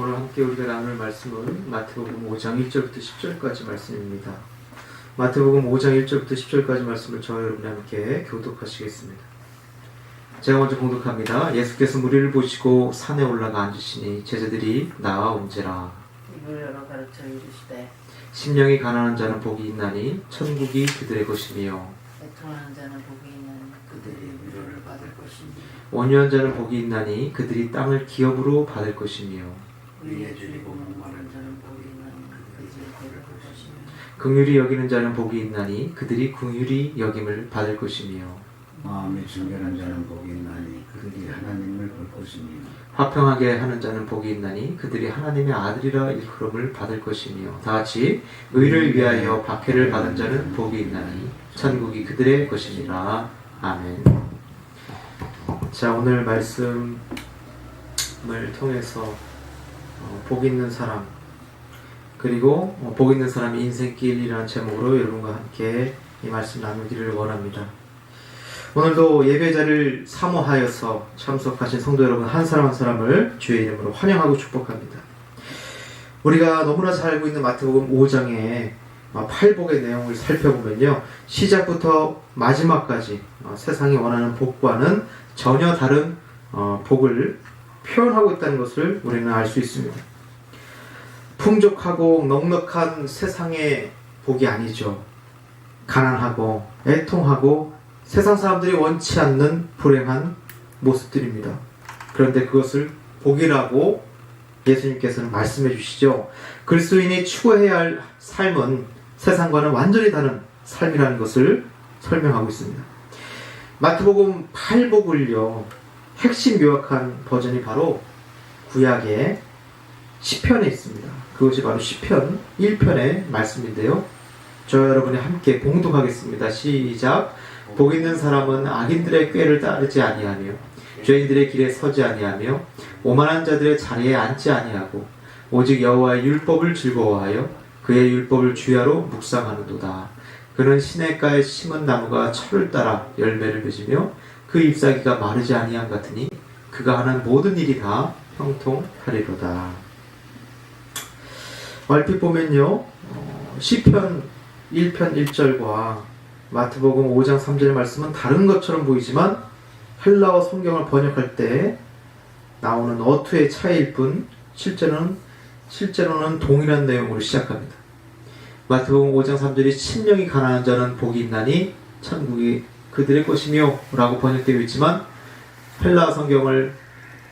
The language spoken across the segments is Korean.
오늘 함께 우리가 나눌 말씀은 마태복음 5장 1절부터 10절까지 말씀입니다. 마태복음 5장 1절부터 10절까지 말씀을 저와 여러분이 함께 교독하시겠습니다. 제가 먼저 공독합니다. 예수께서 무리를 보시고 산에 올라가 앉으시니 제자들이 나아온지라 입을 열어 가르쳐 이르시되 심령이 가난한 자는 복이 있나니 천국이 그들의 것이며 애통하는 자는 복이 있는 그들이 위로를 받을 것이니 온유한 자는 복이 있나니 그들이 땅을 기업으로 받을 것이며 위에 줄이고 목마른 자는 복이 있는 그들이 배를 볼 것이며. 긍휼히 여기는 자는 복이 있나니 그들이 긍휼히 여김을 받을 것이며. 마음이 정결한 자는 복이 있나니 그들이 하나님을 볼 것이며. 화평하게 하는 자는 복이 있나니 그들이 하나님의 아들이라 일컬음을 받을 것이며. 다 같이 의를 위하여 박해를 받은 자는 복이 있나니 천국이 그들의 것이니라. 아멘. 자 오늘 말씀을 통해서 어, 복 있는 사람 그리고 어, 복 있는 사람의 인생길이라는 제목으로 여러분과 함께 이 말씀 나누기를 원합니다. 오늘도 예배자를 사모하여서 참석하신 성도 여러분 한 사람 한 사람을 주의 이름으로 환영하고 축복합니다. 우리가 너무나 잘 알고 있는 마태복음 5장의 팔복의 내용을 살펴보면요. 시작부터 마지막까지 어, 세상이 원하는 복과는 전혀 다른 어, 복을 표현하고 있다는 것을 우리는 알 수 있습니다. 풍족하고 넉넉한 세상의 복이 아니죠. 가난하고 애통하고 세상 사람들이 원치 않는 불행한 모습들입니다. 그런데 그것을 복이라고 예수님께서는 말씀해 주시죠. 그리스도인이 추구해야 할 삶은 세상과는 완전히 다른 삶이라는 것을 설명하고 있습니다. 마태복음 8복을요. 핵심 요약한 버전이 바로 구약의 시편에 있습니다. 그것이 바로 시편 1편의 말씀인데요. 저 여러분이 함께 봉독하겠습니다. 시작. 복 있는 사람은 악인들의 꾀를 따르지 아니하며 죄인들의 길에 서지 아니하며 오만한 자들의 자리에 앉지 아니하고 오직 여호와의 율법을 즐거워하여 그의 율법을 주야로 묵상하는도다. 그는 시냇가에 심은 나무가 철을 따라 열매를 맺으며 그 잎사귀가 마르지 아니함 같으니 그가 하는 모든 일이 다 형통하리로다. 얼핏 보면요 어, 시편 1편 1절과 마태복음 5장 3절의 말씀은 다른 것처럼 보이지만 헬라어 성경을 번역할 때 나오는 어투의 차이일 뿐 실제로는 실제로는 동일한 내용으로 시작합니다. 마태복음 5장 3절이 심령이 가난한 자는 복이 있나니 천국이 그들의 것이며 라고 번역되어 있지만 헬라어 성경을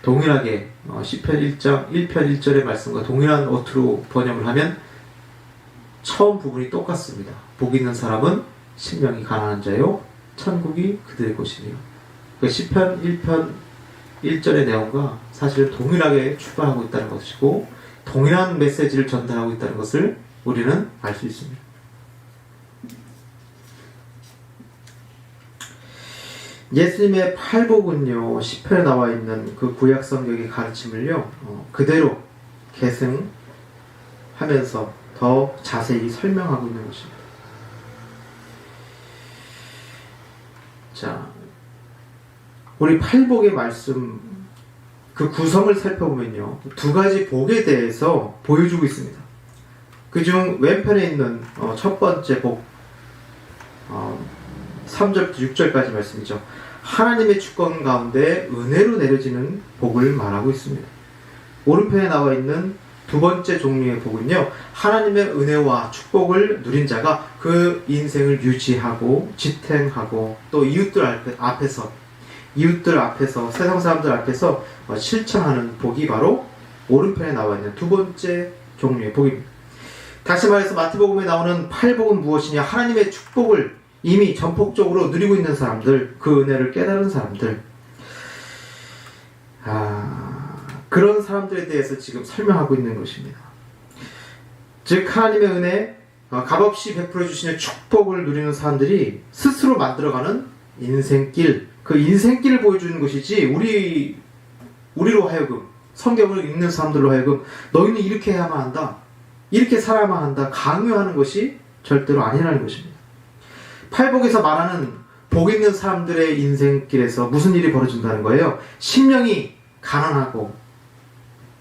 동일하게 어, 시편 1장 1편 1절의 말씀과 동일한 어투로 번역을 하면 처음 부분이 똑같습니다. 복 있는 사람은 심령이 가난한 자요 천국이 그들의 것이며 그 시편 1편 1절의 내용과 사실 동일하게 출발하고 있다는 것이고 동일한 메시지를 전달하고 있다는 것을 우리는 알 수 있습니다. 예수님의 팔복은요 시편에 나와 있는 그 구약 성경의 가르침을요 어, 그대로 계승하면서 더 자세히 설명하고 있는 것입니다. 자, 우리 팔복의 말씀 그 구성을 살펴보면요 두 가지 복에 대해서 보여주고 있습니다. 그중 왼편에 있는 어, 첫 번째 복 어, 3절부터 6절까지 말씀이죠. 하나님의 주권 가운데 은혜로 내려지는 복을 말하고 있습니다. 오른편에 나와 있는 두 번째 종류의 복은요, 하나님의 은혜와 축복을 누린 자가 그 인생을 유지하고 지탱하고 또 이웃들 앞에- 앞에서 이웃들 앞에서 세상 사람들 앞에서 어, 실천하는 복이 바로 오른편에 나와 있는 두 번째 종류의 복입니다. 다시 말해서 마태복음에 나오는 팔복은 무엇이냐? 하나님의 축복을 이미 전폭적으로 누리고 있는 사람들, 그 은혜를 깨달은 사람들. 아, 그런 사람들에 대해서 지금 설명하고 있는 것입니다. 즉, 하나님의 은혜, 어, 값없이 베풀어 주시는 축복을 누리는 사람들이 스스로 만들어가는 인생길, 그 인생길을 보여주는 것이지, 우리, 우리로 하여금, 성경을 읽는 사람들로 하여금, 너희는 이렇게 해야만 한다. 이렇게 살아야만 한다. 강요하는 것이 절대로 아니라는 것입니다. 팔복에서 말하는 복 있는 사람들의 인생길에서 무슨 일이 벌어진다는 거예요? 심령이 가난하고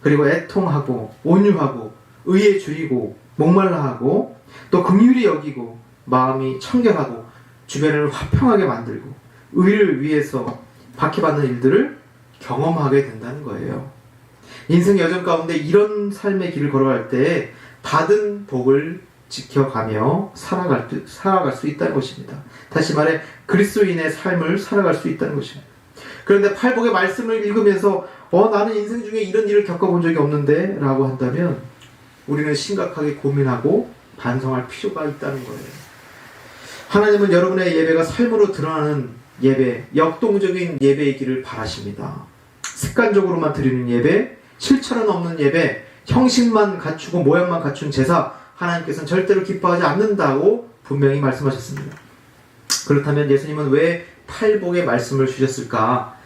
그리고 애통하고 온유하고 의에 줄이고 목말라 하고 또 긍휼히 여기고 마음이 청결하고 주변을 화평하게 만들고 의를 위해서 박해받는 일들을 경험하게 된다는 거예요. 인생 여정 가운데 이런 삶의 길을 걸어갈 때 받은 복을 지켜가며 살아갈, 수- 살아갈 수 있다는 것입니다. 다시 말해 그리스도인의 삶을 살아갈 수 있다는 것입니다. 그런데 팔복의 말씀을 읽으면서 어 나는 인생 중에 이런 일을 겪어본 적이 없는데 라고 한다면 우리는 심각하게 고민하고 반성할 필요가 있다는 거예요. 하나님은 여러분의 예배가 삶으로 드러나는 예배, 역동적인 예배이기를 바라십니다. 습관적으로만 드리는 예배, 실천은 없는 예배, 형식만 갖추고 모양만 갖춘 제사, 하나님께서는 절대로 기뻐하지 않는다고 분명히 말씀하셨습니다. 그렇다면 예수님은 왜 팔복의 말씀을 주셨을까?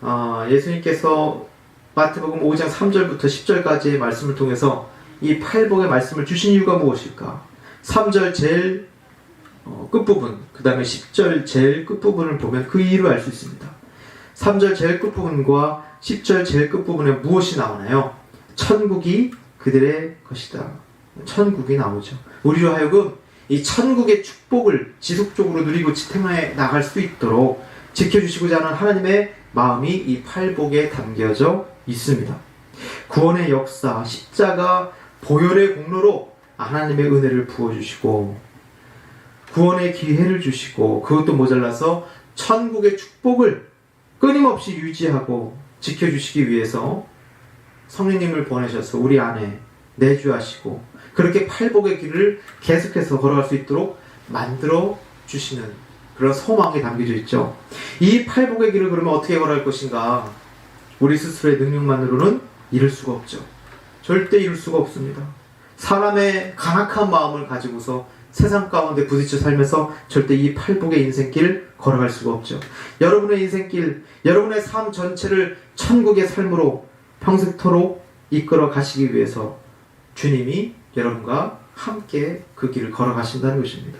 어, 예수님께서 마태복음 5장 3절부터 10절까지의 말씀을 통해서 이 팔복의 말씀을 주신 이유가 무엇일까? 3절 제일 어, 끝부분, 그 다음에 10절 제일 끝부분을 보면 그 이유를 알 수 있습니다. 3절 제일 끝부분과 10절 제일 끝부분에 무엇이 나오나요? 천국이 그들의 것이다. 천국이 나오죠. 우리로 하여금 이 천국의 축복을 지속적으로 누리고 지탱해 나갈 수 있도록 지켜주시고자 하는 하나님의 마음이 이 팔복에 담겨져 있습니다. 구원의 역사, 십자가, 보혈의 공로로 하나님의 은혜를 부어주시고 구원의 기회를 주시고 그것도 모자라서 천국의 축복을 끊임없이 유지하고 지켜주시기 위해서 성령님을 보내셔서 우리 안에 내주하시고 그렇게 팔복의 길을 계속해서 걸어갈 수 있도록 만들어 주시는 그런 소망이 담겨져 있죠. 이 팔복의 길을 그러면 어떻게 걸어갈 것인가? 우리 스스로의 능력만으로는 이룰 수가 없죠. 절대 이룰 수가 없습니다. 사람의 간악한 마음을 가지고서 세상 가운데 부딪혀 살면서 절대 이 팔복의 인생길 걸어갈 수가 없죠. 여러분의 인생길, 여러분의 삶 전체를 천국의 삶으로 평생토록 이끌어 가시기 위해서 주님이 여러분과 함께 그 길을 걸어가신다는 것입니다.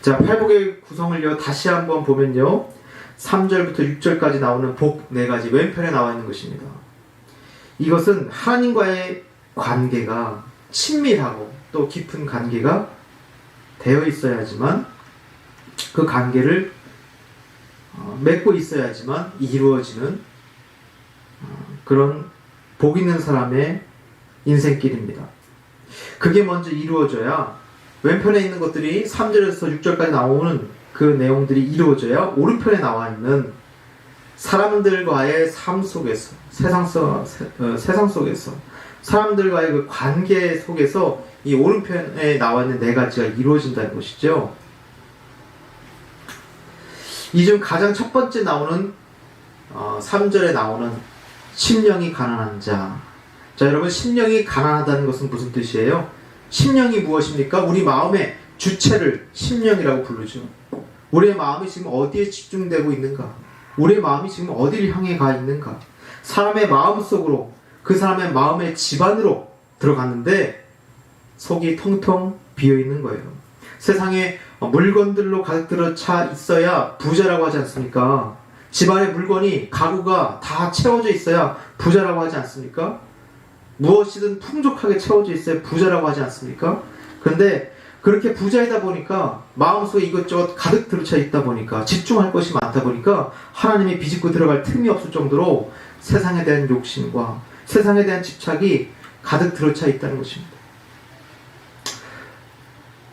자, 팔복의 구성을요, 다시 한번 보면요, 3절부터 6절까지 나오는 복 네 가지 왼편에 나와 있는 것입니다. 이것은 하나님과의 관계가 친밀하고 또 깊은 관계가 되어 있어야지만 그 관계를 어, 맺고 있어야지만 이루어지는 어, 그런 복 있는 사람의 인생길입니다. 그게 먼저 이루어져야 왼편에 있는 것들이 3절에서 6절까지 나오는 그 내용들이 이루어져야 오른편에 나와 있는 사람들과의 삶 속에서 세상, 속, 세, 어, 세상 속에서 사람들과의 그 관계 속에서 이 오른편에 나와 있는 네 가지가 이루어진다는 것이죠. 이 중 가장 첫 번째 나오는 어, 3절에 나오는 심령이 가난한 자. 자, 여러분 심령이 가난하다는 것은 무슨 뜻이에요? 심령이 무엇입니까? 우리 마음의 주체를 심령이라고 부르죠. 우리의 마음이 지금 어디에 집중되고 있는가? 우리의 마음이 지금 어디를 향해 가 있는가? 사람의 마음 속으로 그 사람의 마음의 집안으로 들어갔는데 속이 통통 비어 있는 거예요. 세상에 물건들로 가득 들어 차 있어야 부자라고 하지 않습니까? 집안의 물건이 가구가 다 채워져 있어야 부자라고 하지 않습니까? 무엇이든 풍족하게 채워져 있어야 부자라고 하지 않습니까? 그런데 그렇게 부자이다 보니까 마음속에 이것저것 가득 들어차 있다 보니까 집중할 것이 많다 보니까 하나님이 비집고 들어갈 틈이 없을 정도로 세상에 대한 욕심과 세상에 대한 집착이 가득 들어차 있다는 것입니다.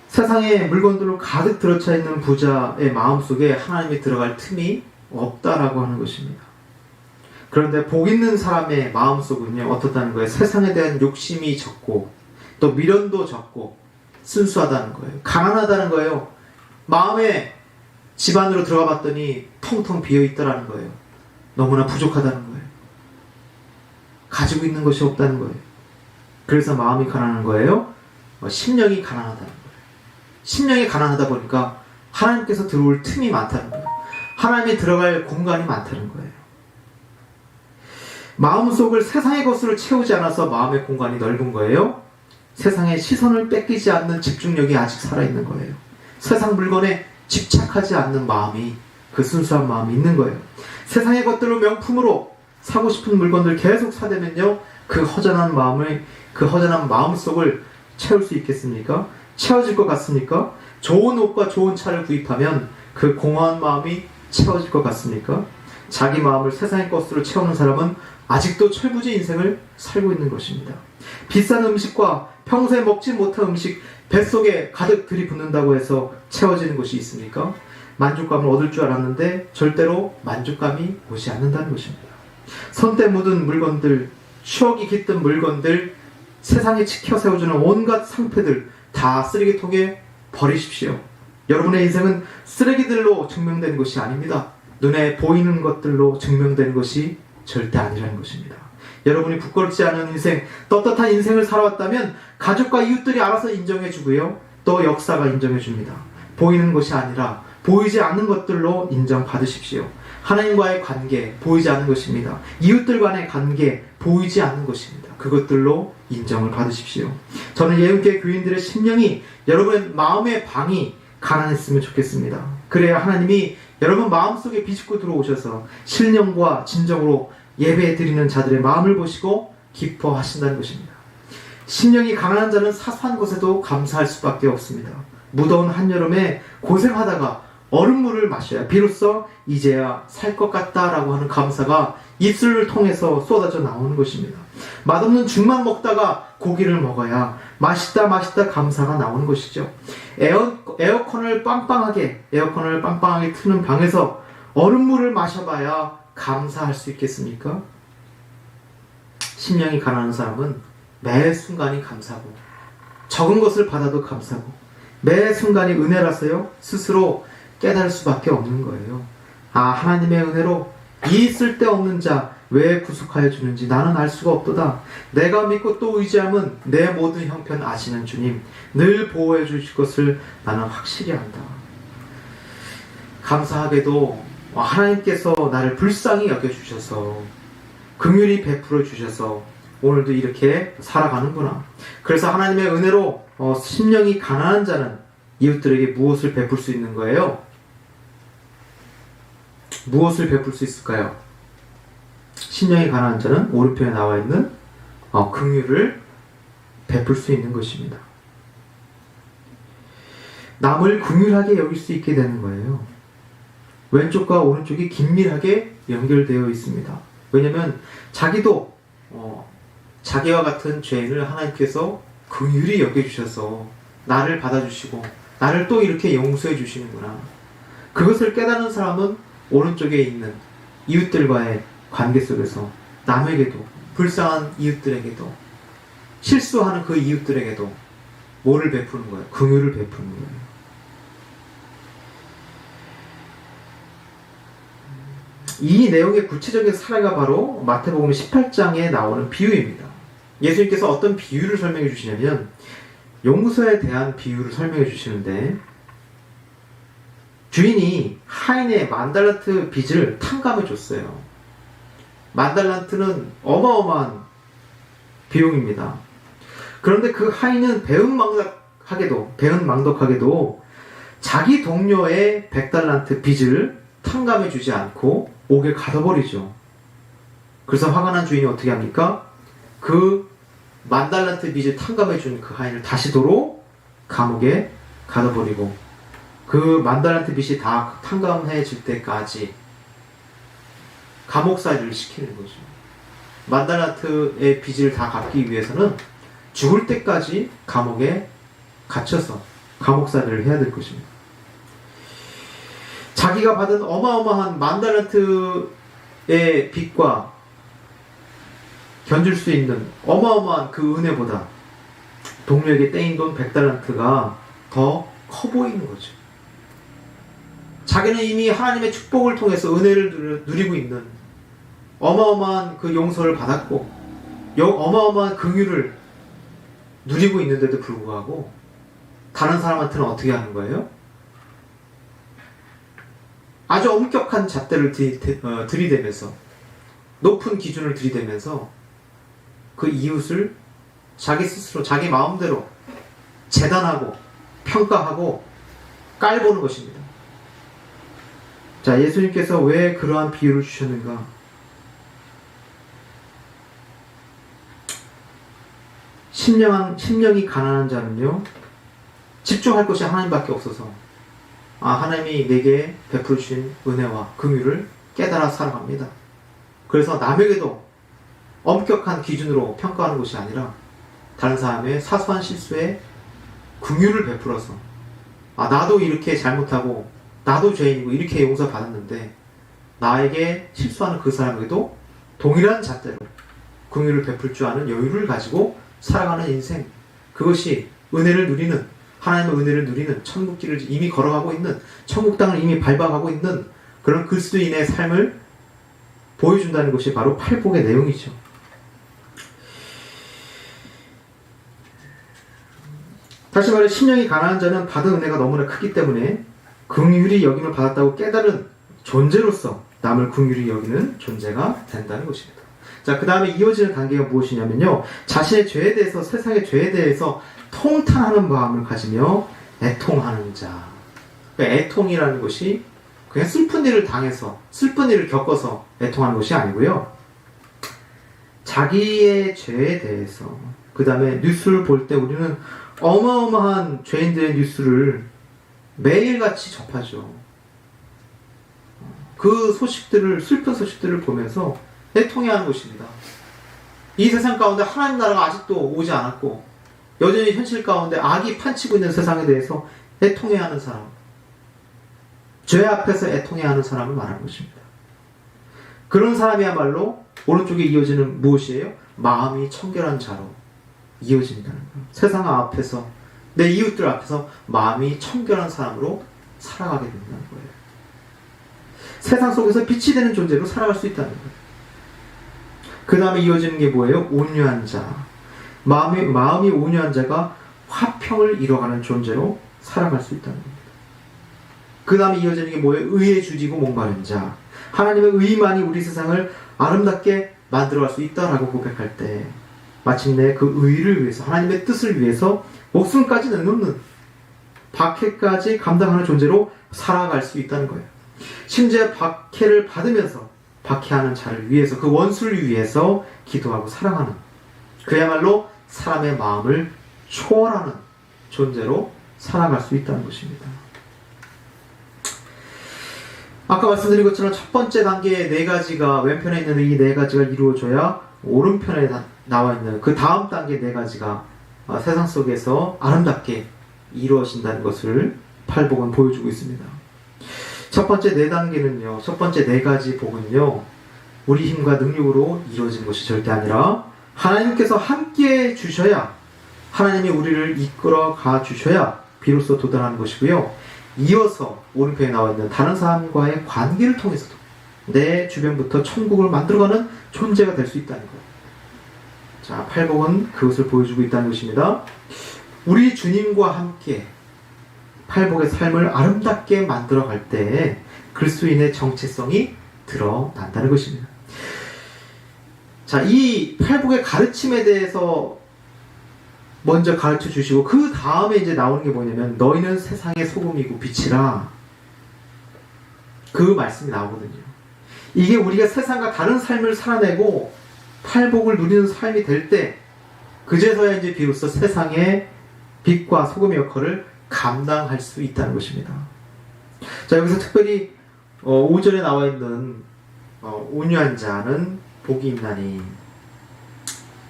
세상에 물건들로 가득 들어차 있는 부자의 마음속에 하나님이 들어갈 틈이 없다라고 하는 것입니다. 그런데 복 있는 사람의 마음속은요 어떻다는 거예요? 세상에 대한 욕심이 적고 또 미련도 적고 순수하다는 거예요. 가난하다는 거예요. 마음에 집안으로 들어가 봤더니 텅텅 비어 있다라는 거예요. 너무나 부족하다는 거예요. 가지고 있는 것이 없다는 거예요. 그래서 마음이 가난한 거예요. 어, 심령이 가난하다는 거예요. 심령이 가난하다 보니까 하나님께서 들어올 틈이 많다는 거예요. 하나님이 들어갈 공간이 많다는 거예요. 마음속을 세상의 것으로 채우지 않아서 마음의 공간이 넓은 거예요. 세상의 시선을 뺏기지 않는 집중력이 아직 살아있는 거예요. 세상 물건에 집착하지 않는 마음이 그 순수한 마음이 있는 거예요. 세상의 것들을 명품으로 사고 싶은 물건들 계속 사대면요 그 허전한 마음을 그 허전한 마음 속을 채울 수 있겠습니까? 채워질 것 같습니까? 좋은 옷과 좋은 차를 구입하면 그 공허한 마음이 채워질 것 같습니까? 자기 마음을 세상의 것으로 채우는 사람은 아직도 철부지 인생을 살고 있는 것입니다. 비싼 음식과 평소에 먹지 못한 음식 뱃속에 가득 들이붓는다고 해서 채워지는 것이 있습니까? 만족감을 얻을 줄 알았는데 절대로 만족감이 오지 않는다는 것입니다. 손때 묻은 물건들, 추억이 깃든 물건들, 세상에 지켜 세워주는 온갖 상패들 다 쓰레기통에 버리십시오. 여러분의 인생은 쓰레기들로 증명되는 것이 아닙니다. 눈에 보이는 것들로 증명되는 것이 절대 아니라는 것입니다. 여러분이 부끄럽지 않은 인생, 떳떳한 인생을 살아왔다면 가족과 이웃들이 알아서 인정해 주고요. 또 역사가 인정해 줍니다. 보이는 것이 아니라 보이지 않는 것들로 인정받으십시오. 하나님과의 관계 보이지 않는 것입니다. 이웃들 간의 관계 보이지 않는 것입니다. 그것들로 인정을 받으십시오. 저는 예은교 교인들의 심령이 여러분의 마음의 방이 가난했으면 좋겠습니다. 그래야 하나님이 여러분 마음속에 비집고 들어오셔서 신령과 진정으로 예배 드리는 자들의 마음을 보시고 기뻐하신다는 것입니다. 심령이 가난한 자는 사소한 것에도 감사할 수밖에 없습니다. 무더운 한여름에 고생하다가 얼음물을 마셔야 비로소 이제야 살 것 같다라고 하는 감사가 입술을 통해서 쏟아져 나오는 것입니다. 맛없는 죽만 먹다가 고기를 먹어야 맛있다 맛있다 감사가 나오는 것이죠. 에어, 에어컨을 빵빵하게 에어컨을 빵빵하게 트는 방에서 얼음물을 마셔봐야 감사할 수 있겠습니까? 심령이 가난한 사람은 매 순간이 감사고 적은 것을 받아도 감사고 매 순간이 은혜라서요 스스로 깨달을 수밖에 없는 거예요. 아 하나님의 은혜로 이 쓸데없는 자 왜 구속하여 주는지 나는 알 수가 없도다. 내가 믿고 또 의지함은 내 모든 형편 아시는 주님 늘 보호해 주실 것을 나는 확실히 안다. 감사하게도 하나님께서 나를 불쌍히 여겨 주셔서 긍휼히 베풀어 주셔서 오늘도 이렇게 살아가는구나. 그래서 하나님의 은혜로 어, 심령이 가난한 자는 이웃들에게 무엇을 베풀 수 있는 거예요? 무엇을 베풀 수 있을까요? 심령이 가난한 자는 오른편에 나와 있는 어, 긍휼을 베풀 수 있는 것입니다. 남을 긍휼하게 여길 수 있게 되는 거예요. 왼쪽과 오른쪽이 긴밀하게 연결되어 있습니다. 왜냐하면 자기도 어, 자기와 같은 죄인을 하나님께서 긍휼히 여겨주셔서 나를 받아주시고 나를 또 이렇게 용서해 주시는구나. 그것을 깨닫는 사람은 오른쪽에 있는 이웃들과의 관계 속에서 남에게도 불쌍한 이웃들에게도 실수하는 그 이웃들에게도 뭐를 베푸는 거예요? 긍휼을 베푸는 거예요. 이 내용의 구체적인 사례가 바로 마태복음 18장에 나오는 비유입니다. 예수님께서 어떤 비유를 설명해 주시냐면 용서에 대한 비유를 설명해 주시는데 주인이 하인의 만달란트 빚을 탕감해 줬어요. 만달란트는 어마어마한 비용입니다. 그런데 그 하인은 배은망덕하게도 배은망덕하게도 자기 동료의 백달란트 빚을 탕감해 주지 않고 옥에 가둬버리죠. 그래서 화가 난 주인이 어떻게 합니까? 그 만달란트 빚을 탕감해 준 그 하인을 다시 도로 감옥에 가둬버리고 그 만달란트 빚이 다 탕감해질 때까지 감옥살이를 시키는 거죠. 만달란트의 빚을 다 갚기 위해서는 죽을 때까지 감옥에 갇혀서 감옥살이를 해야 될 것입니다. 자기가 받은 어마어마한 만달란트의 빚과 견줄 수 있는 어마어마한 그 은혜보다 동료에게 떼인 돈 100달란트가 더 커 보이는 거죠. 자기는 이미 하나님의 축복을 통해서 은혜를 누리고 있는 어마어마한 그 용서를 받았고 여- 어마어마한 긍휼을 누리고 있는데도 불구하고 다른 사람한테는 어떻게 하는 거예요? 아주 엄격한 잣대를 들이, 어, 들이대면서 높은 기준을 들이대면서 그 이웃을 자기 스스로 자기 마음대로 재단하고 평가하고 깔보는 것입니다. 자, 예수님께서 왜 그러한 비유를 주셨는가? 심령한, 심령이 가난한 자는요, 집중할 것이 하나님밖에 없어서, 아, 하나님이 내게 베풀어 주신 은혜와 긍휼을 깨달아 살아갑니다. 그래서 남에게도 엄격한 기준으로 평가하는 것이 아니라, 다른 사람의 사소한 실수에 긍휼을 베풀어서, 아, 나도 이렇게 잘못하고, 나도 죄인이고, 이렇게 용서받았는데, 나에게 실수하는 그 사람에게도 동일한 잣대로 긍휼을 베풀 줄 아는 여유를 가지고 살아가는 인생 그것이 은혜를 누리는 하나님의 은혜를 누리는 천국길을 이미 걸어가고 있는 천국 땅을 이미 밟아가고 있는 그런 그리스도인의 삶을 보여준다는 것이 바로 팔복의 내용이죠. 다시 말해 심령이 가난한 자는 받은 은혜가 너무나 크기 때문에 긍휼히 여김을 받았다고 깨달은 존재로서 남을 긍휼히 여기는 존재가 된다는 것입니다. 자, 그 다음에 이어지는 단계가 무엇이냐면요. 자신의 죄에 대해서, 세상의 죄에 대해서 통탄하는 마음을 가지며 애통하는 자. 그러니까 애통이라는 것이 그냥 슬픈 일을 당해서, 슬픈 일을 겪어서 애통하는 것이 아니고요. 자기의 죄에 대해서, 그 다음에 뉴스를 볼 때 우리는 어마어마한 죄인들의 뉴스를 매일같이 접하죠. 그 소식들을 슬픈 소식들을 보면서 애통해하는 것입니다. 이 세상 가운데 하나님 나라가 아직도 오지 않았고 여전히 현실 가운데 악이 판치고 있는 세상에 대해서 애통해하는 사람, 죄 앞에서 애통해하는 사람을 말하는 것입니다. 그런 사람이야말로 오른쪽에 이어지는 무엇이에요? 마음이 청결한 자로 이어진다는 거예요. 세상 앞에서 내 이웃들 앞에서 마음이 청결한 사람으로 살아가게 된다는 거예요. 세상 속에서 빛이 되는 존재로 살아갈 수 있다는 거예요. 그 다음에 이어지는 게 뭐예요? 온유한 자. 마음이, 마음이 온유한 자가 화평을 이뤄가는 존재로 살아갈 수 있다는 겁니다. 그 다음에 이어지는 게 뭐예요? 의에 주지고 목마른 자. 하나님의 의만이 우리 세상을 아름답게 만들어갈 수 있다라고 고백할 때 마침내 그 의를 위해서 하나님의 뜻을 위해서 목숨까지 내놓는 박해까지 감당하는 존재로 살아갈 수 있다는 거예요. 심지어 박해를 받으면서 박해하는 자를 위해서 그 원수를 위해서 기도하고 사랑하는 그야말로 사람의 마음을 초월하는 존재로 살아갈 수 있다는 것입니다. 아까 말씀드린 것처럼 첫 번째 단계의 네 가지가 왼편에 있는 이 네 가지가 이루어져야 오른편에 다- 나와 있는 그 다음 단계 네 가지가 아, 세상 속에서 아름답게 이루어진다는 것을 팔복은 보여주고 있습니다. 첫 번째 네 단계는요, 첫 번째 네 가지 복은요, 우리 힘과 능력으로 이루어진 것이 절대 아니라 하나님께서 함께 주셔야 하나님이 우리를 이끌어 가 주셔야 비로소 도달하는 것이고요. 이어서 오른편에 나와 있는 다른 사람과의 관계를 통해서도 내 주변부터 천국을 만들어가는 존재가 될 수 있다는 거예요. 자, 팔복은 그것을 보여주고 있다는 것입니다. 우리 주님과 함께 팔복의 삶을 아름답게 만들어갈 때 그리스도인의 정체성이 드러난다는 것입니다. 자, 이 팔복의 가르침에 대해서 먼저 가르쳐 주시고 그 다음에 이제 나오는 게 뭐냐면 너희는 세상의 소금이고 빛이라 그 말씀이 나오거든요. 이게 우리가 세상과 다른 삶을 살아내고 팔복을 누리는 삶이 될 때 그제서야 이제 비로소 세상의 빛과 소금의 역할을 감당할 수 있다는 것입니다. 자 여기서 특별히 어, 5절에 나와 있는 어, 온유한 자는 복이 있나니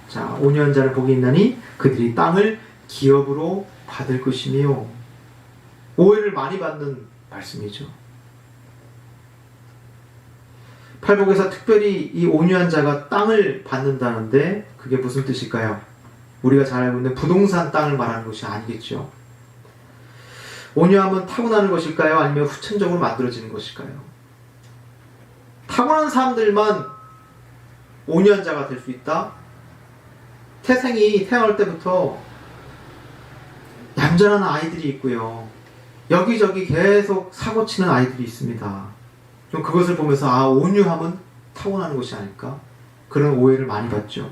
자 온유한 자는 복이 있나니 그들이 땅을 기업으로 받을 것이며 오해를 많이 받는 말씀이죠. 팔복에서 특별히 이 온유한 자가 땅을 받는다는데 그게 무슨 뜻일까요? 우리가 잘 알고 있는 부동산 땅을 말하는 것이 아니겠죠. 온유함은 타고나는 것일까요? 아니면 후천적으로 만들어지는 것일까요? 타고난 사람들만 온유한 자가 될 수 있다? 태생이 태어날 때부터 얌전한 아이들이 있고요. 여기저기 계속 사고 치는 아이들이 있습니다. 좀 그것을 보면서 아 온유함은 타고나는 것이 아닐까 그런 오해를 많이 받죠.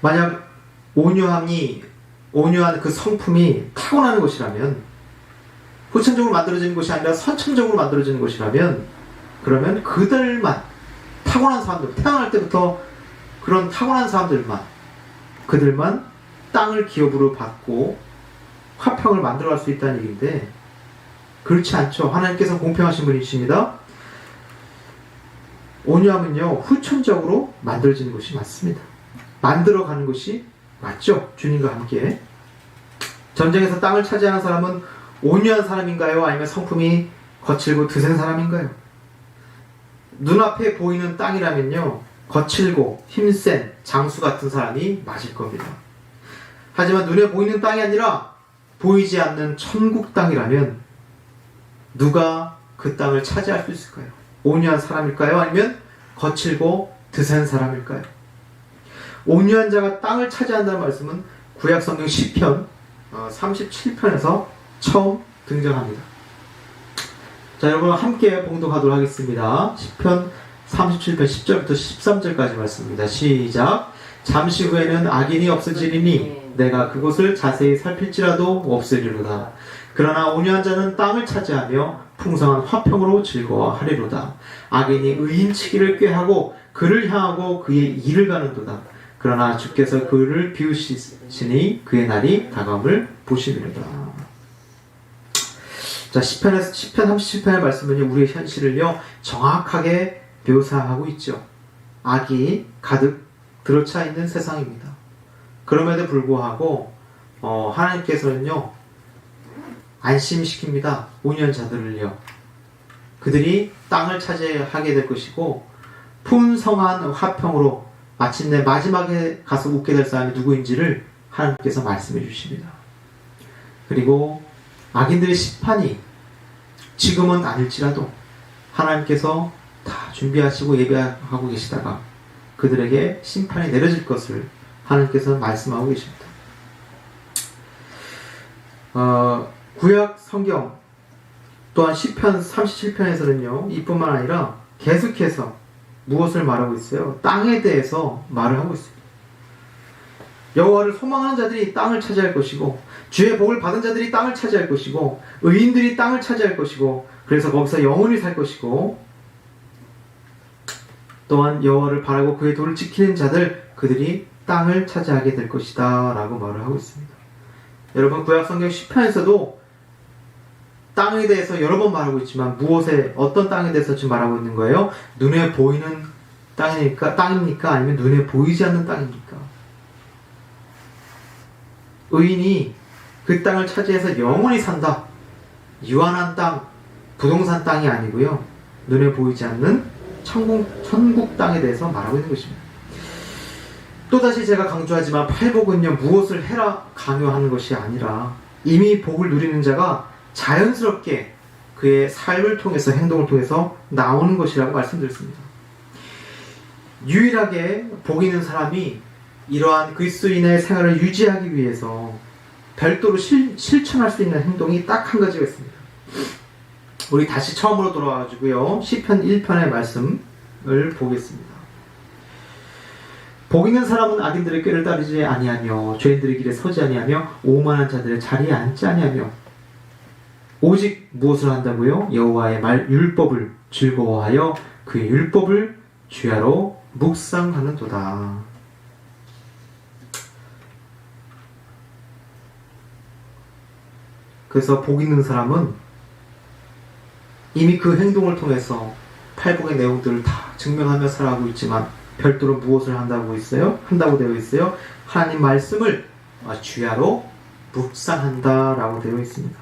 만약 온유함이 온유한 그 성품이 타고나는 것이라면 후천적으로 만들어지는 것이 아니라 선천적으로 만들어지는 것이라면 그러면 그들만 타고난 사람들 태어날 때부터 그런 타고난 사람들만 그들만 땅을 기업으로 받고 화평을 만들어갈 수 있다는 얘기인데 그렇지 않죠. 하나님께서 공평하신 분이십니다. 온유함은요 후천적으로 만들어지는 것이 맞습니다. 만들어가는 것이 맞죠. 주님과 함께 전쟁에서 땅을 차지하는 사람은 온유한 사람인가요? 아니면 성품이 거칠고 드센 사람인가요? 눈앞에 보이는 땅이라면요 거칠고 힘센 장수 같은 사람이 맞을 겁니다. 하지만 눈에 보이는 땅이 아니라 보이지 않는 천국 땅이라면 누가 그 땅을 차지할 수 있을까요? 온유한 사람일까요? 아니면 거칠고 드센 사람일까요? 온유한 자가 땅을 차지한다는 말씀은 구약 성경 10편 37편에서 처음 등장합니다. 자, 여러분 함께 봉독하도록 하겠습니다. 10편 37편 10절부터 13절까지 말씀입니다. 시작. 잠시 후에는 악인이 없어지리니 내가 그곳을 자세히 살필지라도 없으리로다. 그러나 온유한 자는 땅을 차지하며 풍성한 화평으로 즐거워하리로다. 악인이 의인치기를 꾀하고 그를 향하고 그의 일을 가는도다. 그러나 주께서 그를 비우시니 그의 날이 다가옴을 보시리로다. 자, 10편에서 10편 37편의 말씀은요, 우리의 현실을요, 정확하게 묘사하고 있죠. 악이 가득 들어차 있는 세상입니다. 그럼에도 불구하고, 어, 하나님께서는요, 안심시킵니다. 온유한 자들을요. 그들이 땅을 차지하게 될 것이고, 풍성한 화평으로 마침내 마지막에 가서 웃게 될 사람이 누구인지를 하나님께서 말씀해 주십니다. 그리고 악인들의 심판이 지금은 아닐지라도 하나님께서 다 준비하시고 예배하고 계시다가 그들에게 심판이 내려질 것을 하나님께서 말씀하고 계십니다. 어, 구약 성경 또한 10편 37편에서는요 이뿐만 아니라 계속해서 무엇을 말하고 있어요? 땅에 대해서 말을 하고 있습니다. 여호와를 소망하는 자들이 땅을 차지할 것이고 주의 복을 받은 자들이 땅을 차지할 것이고 의인들이 땅을 차지할 것이고 그래서 거기서 영원히 살 것이고 또한 여호와를 바라고 그의 도를 지키는 자들 그들이 땅을 차지하게 될 것이다 라고 말을 하고 있습니다. 여러분 구약 성경 10편에서도 땅에 대해서 여러 번 말하고 있지만 무엇에 어떤 땅에 대해서 지금 말하고 있는 거예요? 눈에 보이는 땅입니까? 땅입니까? 아니면 눈에 보이지 않는 땅입니까? 의인이 그 땅을 차지해서 영원히 산다. 유한한 땅, 부동산 땅이 아니고요. 눈에 보이지 않는 천국, 천국 땅에 대해서 말하고 있는 것입니다. 또다시 제가 강조하지만 팔복은요, 무엇을 해라 강요하는 것이 아니라 이미 복을 누리는 자가 자연스럽게 그의 삶을 통해서 행동을 통해서 나오는 것이라고 말씀드렸습니다. 유일하게 복 있는 사람이 이러한 그리스도인의 생활을 유지하기 위해서 별도로 실, 실천할 수 있는 행동이 딱 한 가지가 있습니다. 우리 다시 처음으로 돌아와가지고요. 시편 1편의 말씀을 보겠습니다. 복 있는 사람은 악인들의 꾀를 따르지 아니하며 죄인들의 길에 서지 아니하며 오만한 자들의 자리에 앉지 아니하며 오직 무엇을 한다고요? 여호와의 말 율법을 즐거워하여 그의 율법을 주야로 묵상하는도다. 그래서 복 있는 사람은 이미 그 행동을 통해서 팔복의 내용들을 다 증명하며 살아가고 있지만 별도로 무엇을 한다고 있어요? 한다고 되어 있어요? 하나님 말씀을 주야로 묵상한다라고 되어 있습니다.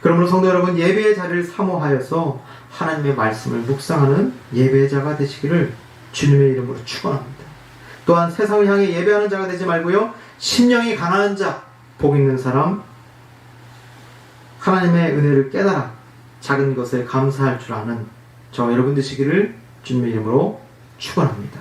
그러므로 성도 여러분 예배의 자리를 사모하여서 하나님의 말씀을 묵상하는 예배자가 되시기를 주님의 이름으로 축원합니다. 또한 세상을 향해 예배하는 자가 되지 말고요. 심령이 가난한 자, 복 있는 사람, 하나님의 은혜를 깨달아 작은 것에 감사할 줄 아는 저 여러분 되시기를 주님의 이름으로 축원합니다.